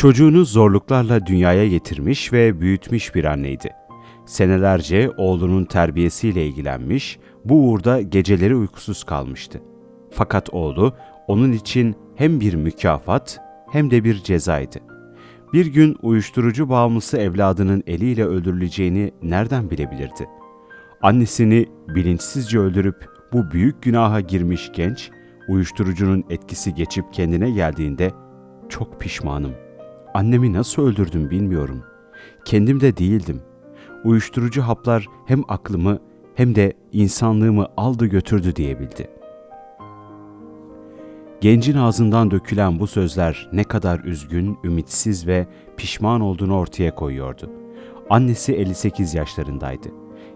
Çocuğunu zorluklarla dünyaya getirmiş ve büyütmüş bir anneydi. Senelerce oğlunun terbiyesiyle ilgilenmiş, bu uğurda geceleri uykusuz kalmıştı. Fakat oğlu onun için hem bir mükafat hem de bir cezaydı. Bir gün uyuşturucu bağımlısı evladının eliyle öldürüleceğini nereden bilebilirdi? Annesini bilinçsizce öldürüp bu büyük günaha girmiş genç, uyuşturucunun etkisi geçip kendine geldiğinde çok pişmanım. Annemi nasıl öldürdüm bilmiyorum. Kendim de değildim. Uyuşturucu haplar hem aklımı hem de insanlığımı aldı götürdü diyebildi. Gencin ağzından dökülen bu sözler ne kadar üzgün, ümitsiz ve pişman olduğunu ortaya koyuyordu. Annesi 58 yaşlarındaydı.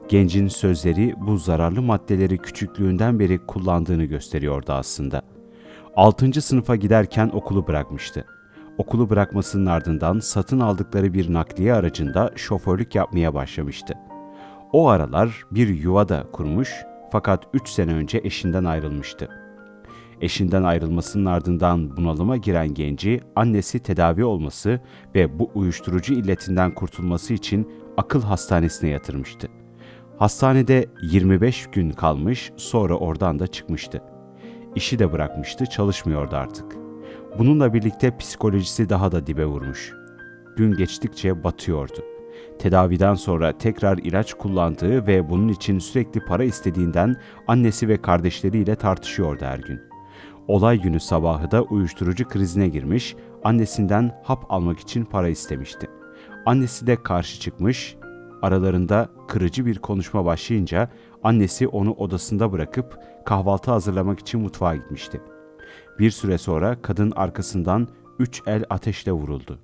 Gencin sözleri bu zararlı maddeleri küçüklüğünden beri kullandığını gösteriyordu aslında. 6. sınıfa giderken okulu bırakmıştı. Okulu bırakmasının ardından satın aldıkları bir nakliye aracında şoförlük yapmaya başlamıştı. O aralar bir yuva da kurmuş fakat 3 sene önce eşinden ayrılmıştı. Eşinden ayrılmasının ardından bunalıma giren genci annesi tedavi olması ve bu uyuşturucu illetinden kurtulması için akıl hastanesine yatırmıştı. Hastanede 25 gün kalmış sonra oradan da çıkmıştı. İşi de bırakmıştı, çalışmıyordu artık. Bununla birlikte psikolojisi daha da dibe vurmuş. Gün geçtikçe batıyordu. Tedaviden sonra tekrar ilaç kullandığı ve bunun için sürekli para istediğinden annesi ve kardeşleriyle tartışıyordu her gün. Olay günü sabahı da uyuşturucu krizine girmiş, annesinden hap almak için para istemişti. Annesi de karşı çıkmış, aralarında kırıcı bir konuşma başlayınca annesi onu odasında bırakıp kahvaltı hazırlamak için mutfağa gitmişti. Bir süre sonra kadın arkasından üç el ateşle vuruldu.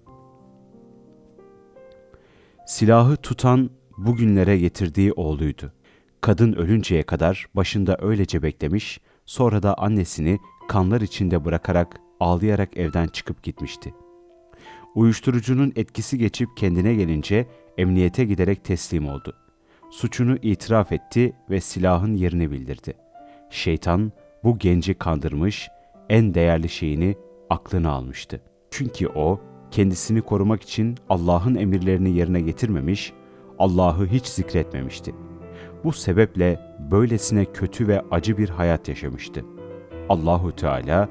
Silahı tutan bugünlere getirdiği oğluydu. Kadın ölünceye kadar başında öylece beklemiş, sonra da annesini kanlar içinde bırakarak ağlayarak evden çıkıp gitmişti. Uyuşturucunun etkisi geçip kendine gelince emniyete giderek teslim oldu. Suçunu itiraf etti ve silahın yerini bildirdi. Şeytan bu genci kandırmış, en değerli şeyini aklına almıştı. Çünkü o kendisini korumak için Allah'ın emirlerini yerine getirmemiş, Allah'ı hiç zikretmemişti. Bu sebeple böylesine kötü ve acı bir hayat yaşamıştı. Allahu Teala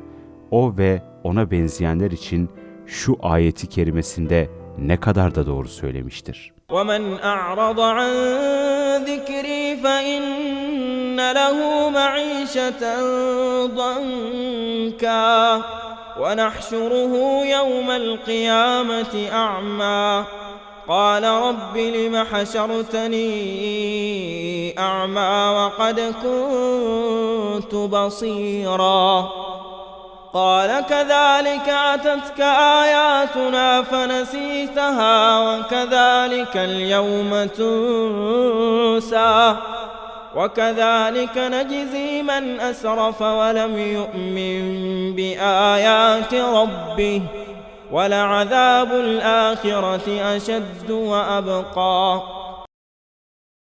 o ve ona benzeyenler için şu ayeti kerimesinde ne kadar da doğru söylemiştir. ومن أعرض عن ذكري فإن له معيشة ضنكا ونحشره يوم القيامة أعمى قال رب لم حشرتني أعمى وقد كنت بصيراً قال كذلك أتتك آياتنا فنسيتها وكذلك اليوم تنسى وكذلك نجزي من أسرف ولم يؤمن بآيات ربه ولعذاب الآخرة أشد وأبقى